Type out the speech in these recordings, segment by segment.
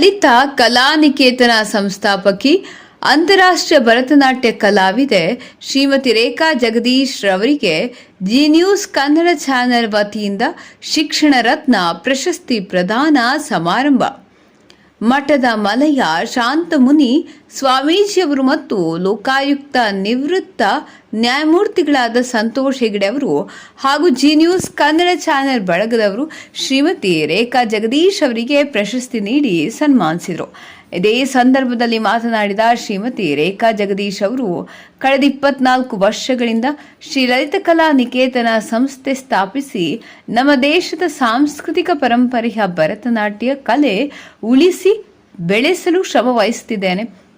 ಲಲಿತಾ ಕಲಾನಿಕೇತನ ಸಂಸ್ಥಾಪಕಿ, ಅಂತಾರಾಷ್ಟ್ರೀಯ ಭರತನಾಟ್ಯ ಕಲಾವಿದೆ ಶ್ರೀಮತಿ ರೇಖಾ ಜಗದೀಶ್ ರವರಿಗೆ ಜಿ ನ್ಯೂಸ್ ಕನ್ನಡ ಚಾನೆಲ್ ವತಿಯಿಂದ ಶಿಕ್ಷಣ ರತ್ನ ಪ್ರಶಸ್ತಿ ಪ್ರದಾನ ಸಮಾರಂಭ. ಮಠದ ಮಲಯ ಶಾಂತಮುನಿ ಸ್ವಾಮೀಜಿಯವರು ಮತ್ತು ಲೋಕಾಯುಕ್ತ ನಿವೃತ್ತ ನ್ಯಾಯಮೂರ್ತಿಗಳಾದ ಸಂತೋಷ್ ಹೆಗಡೆ ಅವರು ಹಾಗೂ ಜಿ ನ್ಯೂಸ್ ಕನ್ನಡ ಚಾನೆಲ್ ಬಳಗದವರು ಶ್ರೀಮತಿ ರೇಖಾ ಜಗದೀಶ್ ಅವರಿಗೆ ಪ್ರಶಸ್ತಿ ನೀಡಿ ಸನ್ಮಾನಿಸಿದರು. ಇದೇ ಸಂದರ್ಭದಲ್ಲಿ ಮಾತನಾಡಿದ ಶ್ರೀಮತಿ ರೇಖಾ ಜಗದೀಶ್ ಅವರು, ಕಳೆದ ಇಪ್ಪತ್ನಾಲ್ಕು ವರ್ಷಗಳಿಂದ ಶ್ರೀ ಲಲಿತಕಲಾ ನಿಕೇತನ ಸಂಸ್ಥೆ ಸ್ಥಾಪಿಸಿ ನಮ್ಮ ದೇಶದ ಸಾಂಸ್ಕೃತಿಕ ಪರಂಪರೆಯ ಭರತನಾಟ್ಯ ಕಲೆ ಉಳಿಸಿ ಬೆಳೆಸಲು ಶ್ರಮ ವಹಿಸುತ್ತಿದ್ದೇನೆ.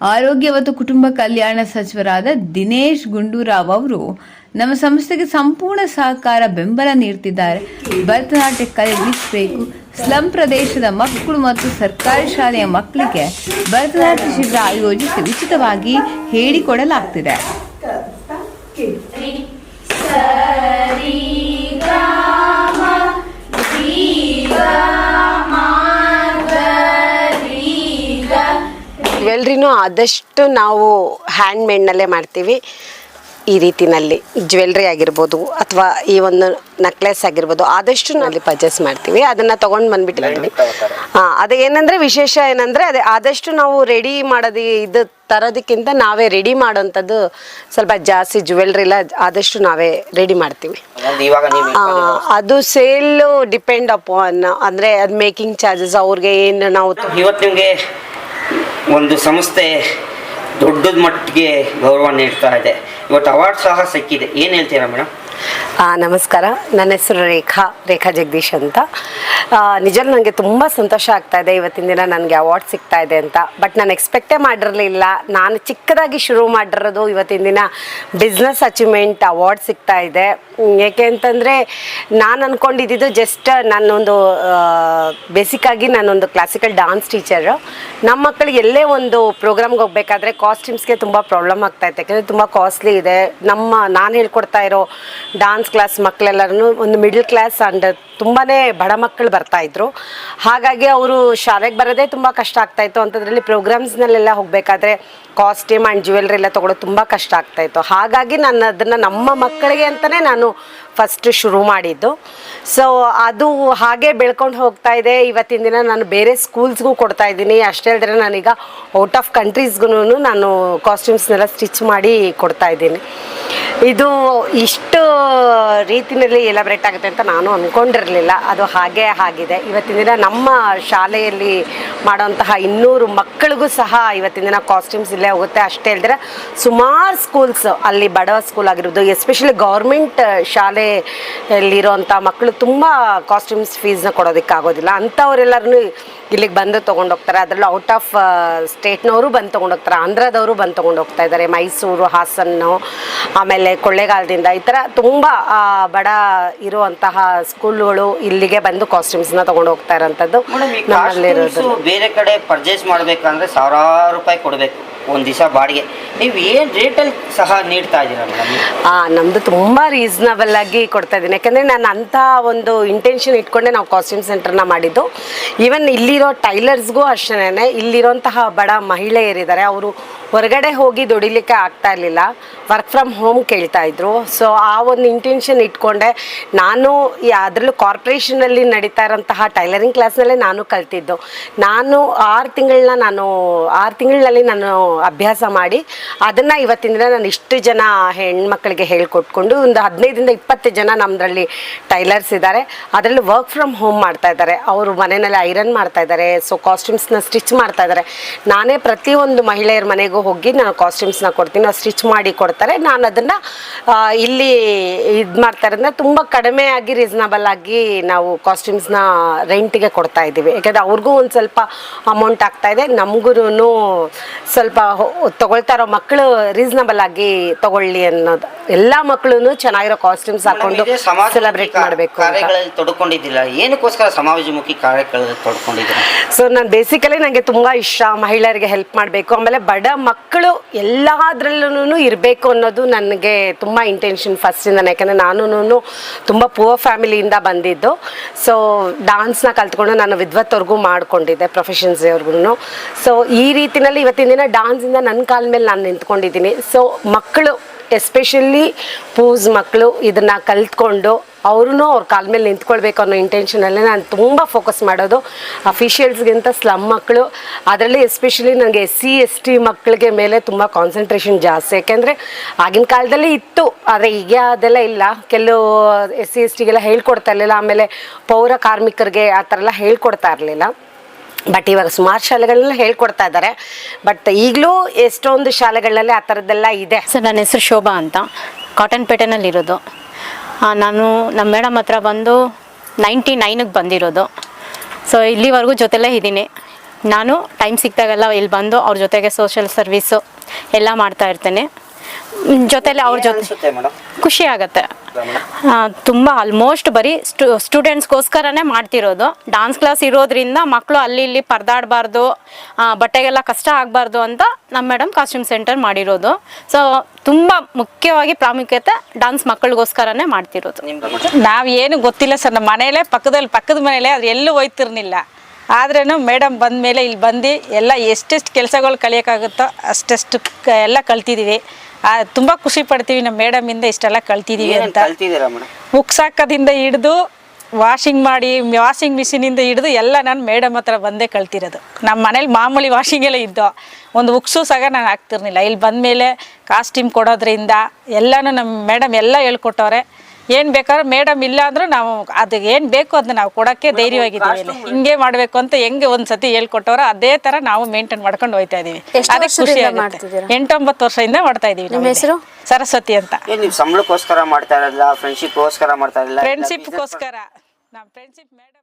ಆರೋಗ್ಯ ಮತ್ತು ಕುಟುಂಬ ಕಲ್ಯಾಣ ಸಚಿವರಾದ ದಿನೇಶ್ ಗುಂಡೂರಾವ್ ಅವರು ನಮ್ಮ ಸಂಸ್ಥೆಗೆ ಸಂಪೂರ್ಣ ಸಹಕಾರ ಬೆಂಬಲ ನೀಡುತ್ತಿದ್ದಾರೆ. ಭರತನಾಟ್ಯ ಕಲೆ ಉಳಿಸಬೇಕು. ಸ್ಲಂ ಪ್ರದೇಶದ ಮಕ್ಕಳು ಮತ್ತು ಸರ್ಕಾರಿ ಶಾಲೆಯ ಮಕ್ಕಳಿಗೆ ಭರತನಾಟ್ಯ ಶಿಬಿರ ಆಯೋಜಿಸಿ ಉಚಿತವಾಗಿ ಹೇಳಿಕೊಡಲಾಗ್ತಿದೆ. ಎಲ್ರಿನೂ ಆದಷ್ಟು ನಾವು ಹ್ಯಾಂಡ್ಮೇಡ್ನಲ್ಲೇ ಮಾಡ್ತೀವಿ. ಈ ರೀತಿನಲ್ಲಿ ಜ್ಯುವೆಲ್ರಿ ಆಗಿರ್ಬೋದು ಅಥವಾ ಈ ಒಂದು ನೆಕ್ಲೆಸ್ ಆಗಿರ್ಬೋದು ಆದಷ್ಟು ನಾವು ಪರ್ಚೇಸ್ ಮಾಡ್ತೀವಿ. ಅದನ್ನ ತೊಗೊಂಡು ಬಂದ್ಬಿಟ್ಟು ಹಾ ಅದು ಏನಂದ್ರೆ ವಿಶೇಷ ಏನಂದ್ರೆ ಅದೇ ಆದಷ್ಟು ನಾವು ರೆಡಿ ಮಾಡೋದು ಇದು ತರೋದಕ್ಕಿಂತ ನಾವೇ ರೆಡಿ ಮಾಡೋಂಥದ್ದು ಸ್ವಲ್ಪ ಜಾಸ್ತಿ ಜ್ಯುವೆಲ್ರಿ ಎಲ್ಲ ಆದಷ್ಟು ನಾವೇ ರೆಡಿ ಮಾಡ್ತೀವಿ. ಅದು ಸೇಲ್ ಡಿಪೆಂಡ್ ಅಪಾನ್ ಅಂದರೆ ಅದು ಮೇಕಿಂಗ್ ಚಾರ್ಜಸ್ ಅವ್ರಿಗೆ ಏನು ನಾವು ಇವತ್ತು ನಿಮಗೆ ಒಂದು ಸಂಸ್ಥೆ ದೊಡ್ಡದ ಮಟ್ಟಿಗೆ ಗೌರವ ನೀಡ್ತಾ ಇದೆ. ಇವತ್ತು ಅವಾರ್ಡ್ ಸಹ ಸಿಕ್ಕಿದೆ. ಏನು ಹೇಳ್ತೀರಾ ಮೇಡಮ್ ನಮಸ್ಕಾರ. ನನ್ನ ಹೆಸರು ರೇಖಾ ರೇಖಾ ಜಗದೀಶ್ ಅಂತ. ನಿಜ ನನಗೆ ತುಂಬ ಸಂತೋಷ ಆಗ್ತಾ ಇದೆ ಇವತ್ತಿನ ದಿನ ನನಗೆ ಅವಾರ್ಡ್ ಸಿಗ್ತಾ ಇದೆ ಅಂತ. ಬಟ್ ನಾನು ಎಕ್ಸ್ಪೆಕ್ಟೇ ಮಾಡಿರಲಿಲ್ಲ. ನಾನು ಚಿಕ್ಕದಾಗಿ ಶುರು ಮಾಡಿರೋದು ಇವತ್ತಿನ ದಿನ ಬಿಸ್ನೆಸ್ ಅಚೀವ್ಮೆಂಟ್ ಅವಾರ್ಡ್ ಸಿಗ್ತಾ ಇದೆ. ಏಕೆ ಅಂತಂದರೆ ನಾನು ಅಂದ್ಕೊಂಡಿದ್ದು ಜಸ್ಟ್ ನಾನೊಂದು ಬೇಸಿಕ್ಕಾಗಿ ನಾನೊಂದು ಕ್ಲಾಸಿಕಲ್ ಡಾನ್ಸ್ ಟೀಚರು ನಮ್ಮ ಮಕ್ಕಳಿಗೆ ಎಲ್ಲೇ ಒಂದು ಪ್ರೋಗ್ರಾಮ್ಗೆ ಹೋಗ್ಬೇಕಾದ್ರೆ ಕಾಸ್ಟ್ಯೂಮ್ಸ್ಗೆ ತುಂಬ ಪ್ರಾಬ್ಲಮ್ ಆಗ್ತಾ ಇತ್ತು. ಯಾಕಂದರೆ ತುಂಬ ಕಾಸ್ಟ್ಲಿ ಇದೆ. ನಮ್ಮ, ನಾನು ಹೇಳ್ಕೊಡ್ತಾ ಇರೋ ಡಾನ್ಸ್ ಕ್ಲಾಸ್ ಮಕ್ಕಳೆಲ್ಲರೂ ಒಂದು ಮಿಡಲ್ ಕ್ಲಾಸ್ ಅಂಡ್ ತುಂಬಾ ಬಡ ಮಕ್ಕಳು ಬರ್ತಾ ಇದ್ರು. ಹಾಗಾಗಿ ಅವರು ಶಾಲೆಗೆ ಬರೋದೇ ತುಂಬ ಕಷ್ಟ ಆಗ್ತಾಯಿತ್ತು ಅಂಥದ್ರಲ್ಲಿ ಪ್ರೋಗ್ರಾಮ್ಸ್ನಲ್ಲೆಲ್ಲ ಹೋಗಬೇಕಾದ್ರೆ ಕಾಸ್ಟ್ಯೂಮ್ ಆ್ಯಂಡ್ ಜ್ಯುವೆಲ್ರಿ ಎಲ್ಲ ತೊಗೊಳೋದು ತುಂಬ ಕಷ್ಟ ಆಗ್ತಾಯಿತ್ತು ಹಾಗಾಗಿ ನಾನು ಅದನ್ನು ನಮ್ಮ ಮಕ್ಕಳಿಗೆ ಅಂತಲೇ ನಾನು ಫಸ್ಟ್ ಶುರು ಮಾಡಿದ್ದು. ಸೊ ಅದು ಹಾಗೆ ಬೆಳ್ಕೊಂಡು ಹೋಗ್ತಾ ಇದೆ. ಇವತ್ತಿನ ದಿನ ನಾನು ಬೇರೆ ಸ್ಕೂಲ್ಸ್ಗೂ ಕೊಡ್ತಾ ಇದ್ದೀನಿ. ಅಷ್ಟೇ ಹೇಳಿದ್ರೆ ನಾನೀಗ ಔಟ್ ಆಫ್ ಕಂಟ್ರೀಸ್ಗೂ ನಾನು ಕಾಸ್ಟ್ಯೂಮ್ಸ್ನೆಲ್ಲ ಸ್ಟಿಚ್ ಮಾಡಿ ಕೊಡ್ತಾ ಇದ್ದೀನಿ. ಇದು ಇಷ್ಟು ರೀತಿಯಲ್ಲಿ ಎಲಬ್ರೇಟ್ ಆಗುತ್ತೆ ಅಂತ ನಾನು ಅಂದ್ಕೊಂಡಿರಲಿಲ್ಲ ಅದು ಹಾಗೆ ಆಗಿದೆ. ಇವತ್ತಿನ ದಿನ ನಮ್ಮ ಶಾಲೆಯಲ್ಲಿ ಮಾಡುವಂತಹ ಇನ್ನೂರು ಮಕ್ಕಳಿಗೂ ಸಹ ಇವತ್ತಿನ ದಿನ ಕಾಸ್ಟ್ಯೂಮ್ಸ್ ಇಲ್ಲೇ ಹೋಗುತ್ತೆ. ಅಷ್ಟೇ ಹೇಳಿದ್ರೆ ಸುಮಾರು ಸ್ಕೂಲ್ಸ್ ಅಲ್ಲಿ ಬಡವ ಸ್ಕೂಲ್ ಆಗಿರೋದು ಎಸ್ಪೆಷಲಿ ಗೌರ್ಮೆಂಟ್ ಶಾಲೆಯಲ್ಲಿರೋಂಥ ಮಕ್ಕಳು ತುಂಬ ಕಾಸ್ಟ್ಯೂಮ್ಸ್ ಫೀಸ್ನ ಕೊಡೋದಕ್ಕಾಗೋದಿಲ್ಲ. ಅಂಥವರೆಲ್ಲರೂ ಇಲ್ಲಿಗೆ ಬಂದು ತೊಗೊಂಡೋಗ್ತಾರೆ. ಅದರಲ್ಲೂ ಔಟ್ ಆಫ್ ಸ್ಟೇಟ್ನವರು ಬಂದು ತೊಗೊಂಡೋಗ್ತಾರೆ. ಆಂಧ್ರದವರು ಬಂದು ತೊಗೊಂಡು ಹೋಗ್ತಾ ಇದ್ದಾರೆ. ಮೈಸೂರು, ಹಾಸನ್ನು, ಆಮೇಲೆ ಕೊಳ್ಳೇಗಾಲದಿಂದ ಈ ಥರ ತುಂಬ ಬಡ ಇರುವಂತಹ ಸ್ಕೂಲ್ಗಳು ಇಲ್ಲಿಗೆ ಬಂದು ಕಾಸ್ಟ್ಯೂಮ್ಸ್ನ ತೊಗೊಂಡು ಹೋಗ್ತಾ ಇರೋಂಥದ್ದು ನಮ್ಮಲ್ಲಿರೋದು ಬೇರೆ ಕಡೆ ಪರ್ಚೇಸ್ ಮಾಡಬೇಕಂದ್ರೆ ಸಾವಿರಾರು ರೂಪಾಯಿ ಕೊಡಬೇಕು ಒಂದು ದಿವಸ ಬಾಡಿಗೆ. ನೀವು ಏನು ರೇಟಲ್ಲಿ ಸಹ ನೀಡ್ತಾ ಇದ್ದೀರಾ ಮೇಡಮ್? ನಮ್ದು ತುಂಬ ರೀಸನಬಲ್ ಆಗಿ ಕೊಡ್ತಾ ಇದ್ದೀನಿ. ಯಾಕಂದರೆ ನಾನು ಅಂಥ ಒಂದು ಇಂಟೆನ್ಷನ್ ಇಟ್ಕೊಂಡೆ ನಾವು ಕಾಸ್ಟ್ಯೂಮ್ ಸೆಂಟರ್ನ ಮಾಡಿದ್ದು. ಈವನ್ ಇಲ್ಲಿರೋ ಟೈಲರ್ಸ್ಗೂ ಅಷ್ಟೇ ಇಲ್ಲಿರೋಂತಹ ಬಡ ಮಹಿಳೆಯರಿದ್ದಾರೆ ಅವರು ಹೊರಗಡೆ ಹೋಗಿ ದುಡಿಲಿಕ್ಕೆ ಆಗ್ತಾ ಇರಲಿಲ್ಲ. ವರ್ಕ್ ಫ್ರಮ್ ಹೋಮ್ ಕೇಳ್ತಾ ಇದ್ರು. ಸೊ ಆ ಒಂದು ಇಂಟೆನ್ಷನ್ ಇಟ್ಕೊಂಡೆ. ನಾನು ಅದರಲ್ಲೂ ಕಾರ್ಪೊರೇಷನಲ್ಲಿ ನಡೀತಾ ಇರೋಂತಹ ಟೈಲರಿಂಗ್ ಕ್ಲಾಸ್ನಲ್ಲೇ ನಾನು ಕಲ್ತಿದ್ದು. ನಾನು ಆರು ತಿಂಗಳನ್ನ ನಾನು, ಆರು ತಿಂಗಳಲ್ಲಿ ನಾನು ಅಭ್ಯಾಸ ಮಾಡಿ, ಅದನ್ನು ಇವತ್ತಿನ ದಿನ ನಾನು ಇಷ್ಟು ಜನ ಹೆಣ್ಮಕ್ಳಿಗೆ ಹೇಳ್ಕೊಟ್ಕೊಂಡು ಒಂದು ಹದಿನೈದರಿಂದ ಇಪ್ಪತ್ತು ಜನ ನಮ್ಮದ್ರಲ್ಲಿ ಟೈಲರ್ಸ್ ಇದ್ದಾರೆ. ಅದರಲ್ಲೂ ವರ್ಕ್ ಫ್ರಮ್ ಹೋಮ್ ಮಾಡ್ತಾ ಇದ್ದಾರೆ. ಅವರು ಮನೆಯಲ್ಲಿ ಐರನ್ ಮಾಡ್ತಾ ಇದ್ದಾರೆ. ಸೊ ಕಾಸ್ಟ್ಯೂಮ್ಸ್ನ ಸ್ಟಿಚ್ ಮಾಡ್ತಾ ಇದ್ದಾರೆ. ನಾನೇ ಪ್ರತಿಯೊಂದು ಮಹಿಳೆಯರ ಮನೆಗೂ ಹೋಗಿ ನಾನು ಕಾಸ್ಟ್ಯೂಮ್ಸ್ನ ಕೊಡ್ತೀನಿ, ಅವ್ರು ಸ್ಟಿಚ್ ಮಾಡಿ ಕೊಡ್ತಾರೆ. ನಾನು ಅದನ್ನು ಇಲ್ಲಿ ಇದು ಮಾಡ್ತಾರೆ ಅಂದರೆ ತುಂಬ ಕಡಿಮೆ ಆಗಿ ರೀಸನಬಲ್ ಆಗಿ ನಾವು ಕಾಸ್ಟ್ಯೂಮ್ಸ್ನ ರೆಂಟಿಗೆ ಕೊಡ್ತಾ ಇದ್ದೀವಿ. ಯಾಕಂದರೆ ಅವ್ರಿಗೂ ಒಂದು ಸ್ವಲ್ಪ ಅಮೌಂಟ್ ಆಗ್ತಾಯಿದೆ ನಮಗೂ ಸ್ವಲ್ಪ ತಗೊಳ್ತಾರೋ ತಗೊಳ್ತಾ ಇರೋ ಮಕ್ಕಳು ರೀಸನಬಲ್ ಆಗಿ ತಗೊಳ್ಳಿ ಅನ್ನೋದು. ಎಲ್ಲಾ ಮಕ್ಕಳು ಚೆನ್ನಾಗಿರೋ ಕಾಸ್ಟ್ಯೂಮ್ಸ್ ಹಾಕೊಂಡು ಸೆಲೆಬ್ರೇಟ್ ಮಾಡಬೇಕು ತೊಡ್ಕೊಂಡಿದ್ದಿಲ್ಲ ಏನಕ್ಕೋಸ್ಕರ ಸಮಾಜಮುಖಿ ಕಾರ್ಯಗಳಲ್ಲಿ ತೊಡ್ಕೊಂಡಿದ್ದೀರಾ? ಸೊ ನಾನು ಬೇಸಿಕಲಿ ನನಗೆ ತುಂಬಾ ಇಷ್ಟ ಮಹಿಳೆಯರಿಗೆ ಹೆಲ್ಪ್ ಮಾಡಬೇಕು. ಆಮೇಲೆ ಬಡ ಮಕ್ಕಳು ಎಲ್ಲಾದ್ರಲ್ಲೂ ಇರಬೇಕು ಅನ್ನೋದು ನನಗೆ ತುಂಬಾ ಇಂಟೆನ್ಷನ್ ಫಸ್ಟಿಂದ ಯಾಕಂದರೆ ನಾನು ತುಂಬಾ ಪುವರ್ ಫ್ಯಾಮಿಲಿಯಿಂದ ಬಂದಿದ್ದು. ಸೊ ಡಾನ್ಸ್ನ ಕಲ್ತ್ಕೊಂಡು ನಾನು ವಿದ್ವತ್ವರೆಗೂ ಮಾಡ್ಕೊಂಡಿದ್ದೆ ಪ್ರೊಫೆಷನ್ಸ್ವರೆಗೂ ಸೊ ಈ ರೀತಿನಲ್ಲಿ ಇವತ್ತಿನ ದಿನ ಡಾನ್ಸಿಂದ ನನ್ನ ಕಾಲ ಮೇಲೆ ನಾನು ನಿಂತ್ಕೊಂಡಿದ್ದೀನಿ. ಸೊ ಮಕ್ಕಳು ಎಸ್ಪೆಷಲಿ ಪೂಸ್ ಮಕ್ಕಳು ಇದನ್ನು ಕಲ್ತ್ಕೊಂಡು ಅವ್ರೂ ಅವ್ರ ಕಾಲ ಮೇಲೆ ನಿಂತ್ಕೊಳ್ಬೇಕು ಅನ್ನೋ ಇಂಟೆನ್ಷನಲ್ಲೇ ನಾನು ತುಂಬ ಫೋಕಸ್ ಮಾಡೋದು. ಅಫಿಷಿಯಲ್ಸ್ಗಿಂತ ಸ್ಲಮ್ ಮಕ್ಕಳು ಅದರಲ್ಲಿ ಎಸ್ಪೆಷಲಿ ನನಗೆ ಎಸ್ ಸಿ ಎಸ್ ಟಿ ಮಕ್ಕಳಿಗೆ ಮೇಲೆ ತುಂಬ ಕಾನ್ಸಂಟ್ರೇಷನ್ ಜಾಸ್ತಿ. ಯಾಕೆಂದರೆ ಆಗಿನ ಕಾಲದಲ್ಲಿ ಇತ್ತು, ಆದರೆ ಈಗ ಅದೆಲ್ಲ ಇಲ್ಲ. ಕೆಲವು ಎಸ್ ಸಿ ಎಸ್ ಟಿಗೆಲ್ಲ ಹೇಳ್ಕೊಡ್ತಾ ಇರಲಿಲ್ಲ, ಆಮೇಲೆ ಪೌರ ಕಾರ್ಮಿಕರಿಗೆ ಆ ಥರ ಎಲ್ಲ ಹೇಳ್ಕೊಡ್ತಾ ಇರಲಿಲ್ಲ. ಬಟ್ ಇವಾಗ ಸುಮಾರು ಶಾಲೆಗಳನ್ನ ಹೇಳ್ಕೊಡ್ತಾ ಇದ್ದಾರೆ. ಬಟ್ ಈಗಲೂ ಎಷ್ಟೊಂದು ಶಾಲೆಗಳಲ್ಲಿ ಆ ಥರದ್ದೆಲ್ಲ ಇದೆ. ಸರ್, ನನ್ನ ಹೆಸರು ಶೋಭಾ ಅಂತ. ಕಾಟನ್ ಪೇಟೆನಲ್ಲಿ ಇರೋದು ನಾನು ನಮ್ಮ ಮೇಡಮ್ ಹತ್ರ ಬಂದು ನೈಂಟಿ ನೈನಿಗೆ ಬಂದಿರೋದು. ಸೊ ಇಲ್ಲಿವರೆಗೂ ಜೊತೆಲೇ ಇದ್ದೀನಿ. ನಾನು ಟೈಮ್ ಸಿಕ್ತಾಗೆಲ್ಲ ಇಲ್ಲಿ ಬಂದು ಅವ್ರ ಜೊತೆಗೆ ಸೋಷಿಯಲ್ ಸರ್ವೀಸು ಎಲ್ಲ ಮಾಡ್ತಾ ಇರ್ತೇನೆ. ಜೊತೆಲೆ ಅವ್ರ ಜೊತೆ. ಖುಷಿ ಆಗತ್ತೆ. ತುಂಬಾ ಆಲ್ಮೋಸ್ಟ್ ಬರೀ ಸ್ಟು ಸ್ಟೂಡೆಂಟ್ಸ್ಗೋಸ್ಕರನೇ ಮಾಡ್ತಿರೋದು. ಡಾನ್ಸ್ ಕ್ಲಾಸ್ ಇರೋದ್ರಿಂದ ಮಕ್ಕಳು ಅಲ್ಲಿ ಇಲ್ಲಿ ಪರದಾಡಬಾರ್ದು ಬಟ್ಟೆಗೆಲ್ಲ ಕಷ್ಟ ಆಗಬಾರ್ದು ಅಂತ ನಮ್ಮ ಮೇಡಮ್ ಕಾಸ್ಟ್ಯೂಮ್ ಸೆಂಟರ್ ಮಾಡಿರೋದು. ಸೊ ತುಂಬ ಮುಖ್ಯವಾಗಿ ಪ್ರಾಮುಖ್ಯತೆ ಡಾನ್ಸ್ ಮಕ್ಕಳಿಗೋಸ್ಕರನೇ ಮಾಡ್ತಿರೋದು. ನಾವೇನು ಏನು ಗೊತ್ತಿಲ್ಲ ಸರ್ ನಮ್ಮ ಮನೇಲೆ ಪಕ್ಕದಲ್ಲಿ ಪಕ್ಕದ ಮನೇಲೆ ಅದು ಎಲ್ಲೂ ಹೋಯ್ತಿರ್ನಿಲ್ಲ ಆದ್ರೂ ಮೇಡಮ್ ಬಂದ ಮೇಲೆ ಇಲ್ಲಿ ಬಂದು ಎಲ್ಲ ಎಷ್ಟೆಷ್ಟು ಕೆಲಸಗಳು ಕಲಿಯೋಕ್ಕಾಗುತ್ತೋ ಅಷ್ಟೆಷ್ಟು ಕ- ಎಲ್ಲ ಕಲ್ತಿದ್ದೀವಿ. ಆ, ತುಂಬ ಖುಷಿ ಪಡ್ತೀವಿ ನಮ್ಮ ಮೇಡಮಿಂದ ಇಷ್ಟೆಲ್ಲ ಕಲ್ತಿದ್ದೀವಿ ಏನೇನು ಅಂತ. ಕಲ್ತಿದ್ದೀರಾ ಮೇಡಮ್? ಹಿಡಿದು ವಾಷಿಂಗ್ ಮಾಡಿ ವಾಷಿಂಗ್ ಮಿಷಿನಿಂದ ಹಿಡಿದು ಎಲ್ಲ ನಾನು ಮೇಡಮ್ ಹತ್ರ ಬಂದೇ ಕಲ್ತಿರೋದು. ನಮ್ಮ ಮನೇಲಿ ಮಾಮೂಲಿ ವಾಷಿಂಗ್ ಎಲ್ಲ ಇದ್ದೋ ಒಂದು ಉಕ್ಸು ಸಹ ನಾನು ಹಾಕ್ತಿರ್ಲಿಲ್ಲ. ಇಲ್ಲಿ ಬಂದಮೇಲೆ ಕಾಸ್ಟ್ಯೂಮ್ ಕೊಡೋದ್ರಿಂದ ಎಲ್ಲನೂ ನಮ್ಮ ಮೇಡಮ್ ಎಲ್ಲ ಹೇಳ್ಕೊಟ್ಟವ್ರೆ. ಏನು ಬೇಕಾದ್ರೂ ಮೇಡಮ್ ಇಲ್ಲ ಅಂದ್ರೆ ನಾವು ಅದು ಏನು ಬೇಕು ಅದನ್ನ ನಾವು ಕೊಡಕ್ಕೆ ಧೈರ್ಯವಾಗಿದ್ದೀವಿ ಇಲ್ಲಿ. ಹಿಂಗೆ ಮಾಡಬೇಕು ಅಂತ ಹೆಂಗೆ ಒಂದು ಸತಿ ಹೇಳ್ಕೊಟ್ಟವ್ರೋ ಅದೇ ತರ ನಾವು ಮೇಂಟೈನ್ ಮಾಡ್ಕೊಂಡು ಹೋಯ್ತಾ ಇದೀವಿ. ಅದಕ್ಕೆ ಖುಷಿ ಆಗುತ್ತೆ? ಎಂಟೊಂಬತ್ತು ವರ್ಷದಿಂದ ಮಾಡ್ತಾ ಇದೀವಿ ನಿಮ್ಮ ಹೆಸರು? ಸರಸ್ವತಿ ಅಂತ. ಸಂಬಳಕ್ಕೋಸ್ಕರ ಮಾಡ್ತಾ ಇರಲ್ಲ ಫ್ರೆಂಡ್ಶಿಪ್ಗೋಸ್ಕರ ಮಾಡ್ತಾ ಇರಲ್ಲ ಫ್ರೆಂಡ್ಶಿಪ್ಗೋಸ್ಕರ ನಮ್ಮ ಫ್ರೆಂಡ್ಶಿಪ್ ಮೇಡಮ್